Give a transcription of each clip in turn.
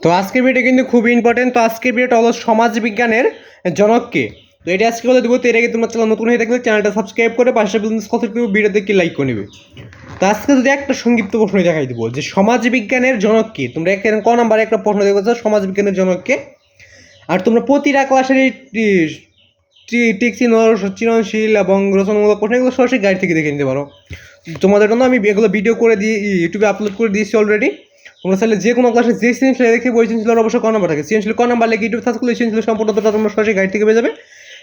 তো আজকের ভিডিও কিন্তু খুব ইম্পর্টেন্ট তো আজকের ভিডিওটা হলো সমাজবিজ্ঞানের জনককে তো এটা আজকে বলে দেবো, তো এর আগে তোমার চ্যানেল নতুন হয়ে থাকলে চ্যানেলটা সাবস্ক্রাইব করে পাশে কথা করে ভিডিও দেখে লাইক করে নেবে। তো আজকে যদি একটা সংক্ষিপ্ত প্রশ্ন দেখাই দেবো যে সমাজবিজ্ঞানের জনক কে? তোমরা একটা ক নাম্বারে একটা প্রশ্ন দেখব সমাজবিজ্ঞানের জনককে আর তোমরা প্রতিটা ক্লাসের টিকসি সৃজনশীল এবং রচনামূলক প্রশ্ন, এগুলো সরাসরি গাইড থেকে দেখে নিতে পারো। তোমাদের জন্য আমি এগুলো ভিডিও করে দিয়ে ইউটিউবে আপলোড করে দিয়েছি অলরেডি তোমরা চাইলে যে কোনো ক্লাসে যে সিনশিল দেখে বই সিনশিলের অবশ্যই ক নাম্বার থাকে। সিনশিল ক নাম্বার লেগে ইউটিউব সার্চ করলে সিনশিল সম্পূর্ণ তোমরা সরাসরি গাইড থেকে পেয়ে যাবে।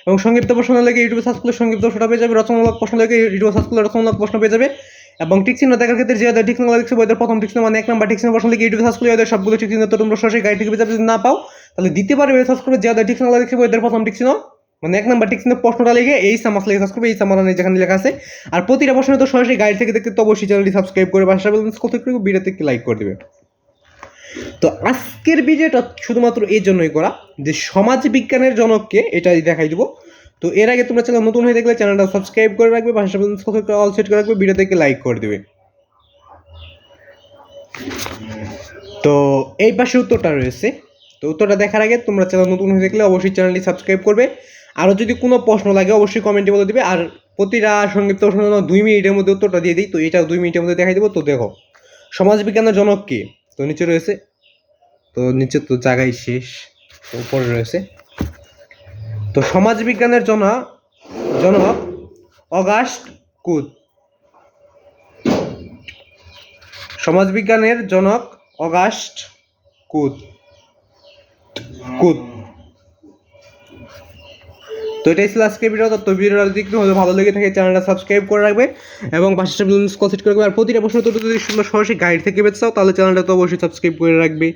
এবং সংক্ষিপ্ত প্রশ্ন লেগে ইউটিউবে সার্চ করলে সংক্ষিপ্ত প্রশ্নটা পেয়ে যাবে। রচনামূলক প্রশ্ন লেগে ইউটিউবে সার্চ করলে রচনামূলক প্রশ্ন পেয়ে যাবে। এবং টিক চিহ্ন দেখার ক্ষেত্রে যে টিক চিহ্ন দেখছে বইদের প্রথম টিক চিহ্ন মানে এক নাম্বার টিক চিহ্ন প্রশ্ন লেগে ইউটিউবে সার্চ করলে ওদের সবগুলো টিক চিহ্ন তো তোমরা সরাসরি গাইড থেকে পেয়ে যাবে। যদি না পাও, তাহলে দিতে পারবে সার্চ করবে যে টিক চিহ্ন দেখছে বইদের প্রথম টিক চিহ্ন। মানে এক নাম্বার টিক চিহ্ন প্রশ্নটা লিখে এই সামাস লেগে সার্চ করবে, এই সামারানে যেখানে লেখা আছে। আর প্রতিটা প্রশ্নে তো সরাসরি গাইড থেকে দেখতে তো অবশ্যই চ্যানেলটি সাবস্ক্রাইব করে পাশে কত করে ভিডিওতে লাইক করে দেবে। তো আজকের ভিডিওটা শুধুমাত্র এই জন্যই করা যে সমাজ বিজ্ঞানের জনককে এটা দেখাই দিব। তো এর আগে তোমরা চ্যানেল নতুন হয়ে থাকলে চ্যানেলটা সাবস্ক্রাইব করে রাখবে অল সেট করে রাখবে ভিডিও থেকে লাইক করে দেবে। তো এই পাশে উত্তরটা রয়েছে। তো উত্তরটা দেখার আগে তোমরা চ্যানেল নতুন হয়ে থাকলে অবশ্যই চ্যানেলটি সাবস্ক্রাইব করবে। আরও যদি কোনো প্রশ্ন লাগে অবশ্যই কমেন্টে বলে দেবে। আর প্রতিটা সংক্ষিপ্ত প্রশ্ন দুই মিনিটের মধ্যে উত্তরটা দিয়ে দিই, তো এটা দুই মিনিটের মধ্যে দেখাই দেবো। তো দেখো সমাজবিজ্ঞানের জনক কে? তো নিচে রয়েছে। তো নিচে তো জায়গায় শেষ উপরে রয়েছে। তো সমাজবিজ্ঞানের জন্য জনক অগাস্ট কুদ সমাজ বিজ্ঞানের জনক অগাস্ট কুদ কুদ তো এটাই ছিল আজকে ভিডিও তো ভিডিওটা যদি একটু ভালো লেগে থাকে চ্যানেলটা সাবস্ক্রাইব করে রাখবে এবং পাশে সেট করে রাখবে। আর প্রতিটা প্রশ্ন তো যদি সুন্দর সরাসরি গাইড থেকে পেতে চাও, তাহলে চ্যানেলটা তো অবশ্যই সাবস্ক্রাইব করে রাখবে।